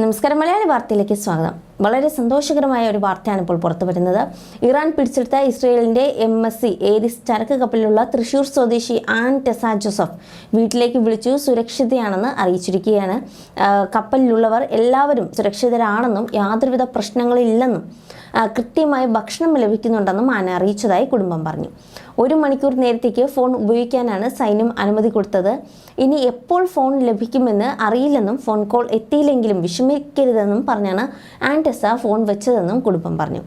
നമസ്കാരം. മലയാളി വാർത്തയിലേക്ക് സ്വാഗതം. വളരെ സന്തോഷകരമായ ഒരു വാർത്തയാണ് ഇപ്പോൾ പുറത്തു വരുന്നത്. ഇറാൻ പിടിച്ചെടുത്ത ഇസ്രയേലിന്റെ എം എസ് സി ഏരിസ് ചരക്ക് കപ്പലിലുള്ള തൃശൂർ സ്വദേശി ആൻ ടെസ ജോസഫ് വീട്ടിലേക്ക് വിളിച്ചു സുരക്ഷിതയാണെന്ന് അറിയിച്ചിരിക്കുകയാണ്. കപ്പലിലുള്ളവർ എല്ലാവരും സുരക്ഷിതരാണെന്നും യാതൊരുവിധ പ്രശ്നങ്ങളില്ലെന്നും കൃത്യമായ ഭക്ഷണം ലഭിക്കുന്നുണ്ടെന്നും ആന അറിയിച്ചതായി കുടുംബം പറഞ്ഞു. ഒരു മണിക്കൂർ നേരത്തേക്ക് ഫോൺ ഉപയോഗിക്കാനാണ് സൈന്യം അനുമതി കൊടുത്തത്. ഇനി എപ്പോൾ ഫോൺ ലഭിക്കുമെന്ന് അറിയില്ലെന്നും ഫോൺ കോൾ എത്തിയില്ലെങ്കിലും വിഷമിക്കരുതെന്നും പറഞ്ഞാണ് ആന്റസ ഫോൺ വെച്ചതെന്നും കുടുംബം പറഞ്ഞു.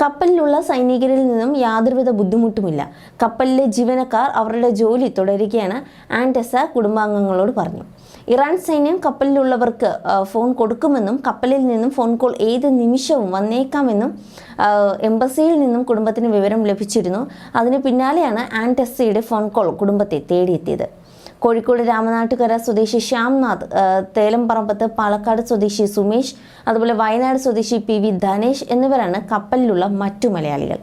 കപ്പലിലുള്ള സൈനികരിൽ നിന്നും യാതൊരുവിധ ബുദ്ധിമുട്ടുമില്ല. കപ്പലിലെ ജീവനക്കാർ അവരുടെ ജോലി തുടരുകയാണ് ആൻഡസ കുടുംബാംഗങ്ങളോട് പറഞ്ഞു. ഇറാൻ സൈന്യം കപ്പലിലുള്ളവർക്ക് ഫോൺ കൊടുക്കുമെന്നും കപ്പലിൽ നിന്നും ഫോൺ കോൾ ഏത് നിമിഷവും വന്നേക്കാമെന്നും എംബസിയിൽ നിന്നും കുടുംബത്തിന് വിവരം ലഭിച്ചിരുന്നു. അതിന് പിന്നാലെയാണ് ആൻഡസയുടെ ഫോൺ കോൾ കുടുംബത്തെ തേടിയെത്തിയത്. കോഴിക്കോട് രാമനാട്ടുകര സ്വദേശി ശ്യാംനാഥ് തേലംപറമ്പത്ത് പാലക്കാട് സ്വദേശി സുമേഷ് അതുപോലെ വയനാട് സ്വദേശി പി വി ധനേഷ് എന്നിവരാണ് കപ്പലിലുള്ള മറ്റു മലയാളികൾ.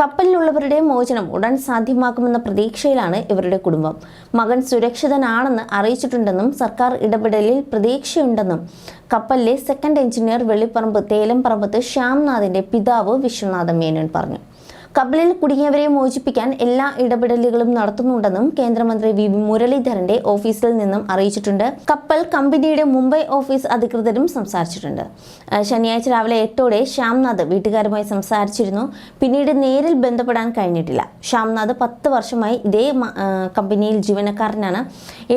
കപ്പലിലുള്ളവരുടെ മോചനം ഉടൻ സാധ്യമാക്കുമെന്ന പ്രതീക്ഷയിലാണ് ഇവരുടെ കുടുംബം. മകൻ സുരക്ഷിതനാണെന്ന് അറിയിച്ചിട്ടുണ്ടെന്നും സർക്കാർ ഇടപെടലിൽ പ്രതീക്ഷയുണ്ടെന്നും കപ്പലിലെ സെക്കൻഡ് എഞ്ചിനീയർ വെള്ളിപ്പറമ്പ് തേലംപറമ്പത്ത് ശ്യാംനാഥിന്റെ പിതാവ് വിശ്വനാഥ മേനോൻ പറഞ്ഞു. കപ്പലിൽ കുടുങ്ങിയവരെ മോചിപ്പിക്കാൻ എല്ലാ ഇടപെടലുകളും നടത്തുന്നുണ്ടെന്നും കേന്ദ്രമന്ത്രി വി മുരളീധരന്റെ ഓഫീസിൽ നിന്നും അറിയിച്ചിട്ടുണ്ട്. കപ്പൽ കമ്പനിയുടെ മുംബൈ ഓഫീസ് അധികൃതരും സംസാരിച്ചിട്ടുണ്ട്. ശനിയാഴ്ച രാവിലെ എട്ടോടെ ശ്യാംനാഥ് വീട്ടുകാരുമായി സംസാരിച്ചിരുന്നു. പിന്നീട് നേരിൽ ബന്ധപ്പെടാൻ കഴിഞ്ഞിട്ടില്ല. ശ്യാംനാഥ് പത്ത് വർഷമായി ഇതേ കമ്പനിയിൽ ജീവനക്കാരനാണ്.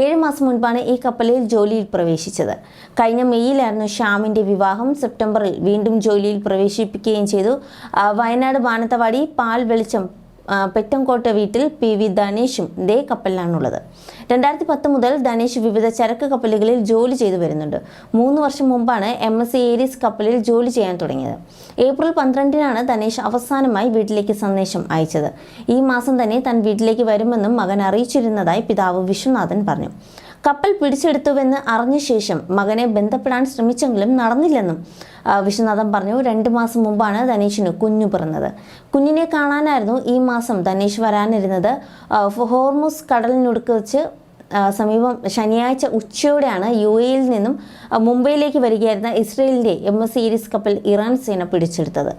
ഏഴ് മാസം മുൻപാണ് ഈ കപ്പലിൽ ജോലിയിൽ പ്രവേശിച്ചത്. കഴിഞ്ഞ മെയ്യിലായിരുന്നു ശ്യാമിന്റെ വിവാഹം. സെപ്റ്റംബറിൽ വീണ്ടും ജോലിയിൽ പ്രവേശിപ്പിക്കുകയും ചെയ്തു. വയനാട് മാനന്തവാടി പാൽ വെളിച്ചം പെറ്റംകോട്ട വീട്ടിൽ പി വി ധനേഷും ഇതേ കപ്പലിലാണുള്ളത്. രണ്ടായിരത്തി പത്ത് മുതൽ ധനേഷ് വിവിധ ചരക്ക് കപ്പലുകളിൽ ജോലി ചെയ്തു വരുന്നുണ്ട്. മൂന്ന് വർഷം മുമ്പാണ് എം എസ് സി ഏരീസ് കപ്പലിൽ ജോലി ചെയ്യാൻ തുടങ്ങിയത്. ഏപ്രിൽ പന്ത്രണ്ടിനാണ് ധനേഷ് അവസാനമായി വീട്ടിലേക്ക് സന്ദേശം അയച്ചത്. ഈ മാസം തന്നെ താൻ വീട്ടിലേക്ക് വരുമെന്നും മകൻ അറിയിച്ചിരുന്നതായി പിതാവ് വിശ്വനാഥൻ പറഞ്ഞു. കപ്പൽ പിടിച്ചെടുത്തുവെന്ന് അറിഞ്ഞ ശേഷം മകനെ ബന്ധപ്പെടാൻ ശ്രമിച്ചെങ്കിലും നടന്നില്ലെന്നും വിശ്വനാഥൻ പറഞ്ഞു. രണ്ട് മാസം മുമ്പാണ് ധനേഷിന് കുഞ്ഞു പിറന്നത്. കുഞ്ഞിനെ കാണാനായിരുന്നു ഈ മാസം ധനേഷ് വരാനിരുന്നത്. ഹോർമുസ് കടലിനൊടുക്ക് വെച്ച് സമീപം ശനിയാഴ്ച ഉച്ചയോടെയാണ് യു എയിൽ നിന്നും മുംബൈയിലേക്ക് വരികയായിരുന്ന ഇസ്രയേലിന്റെ എം എസ് സീരീസ് കപ്പൽ ഇറാൻ സേന പിടിച്ചെടുത്തത്.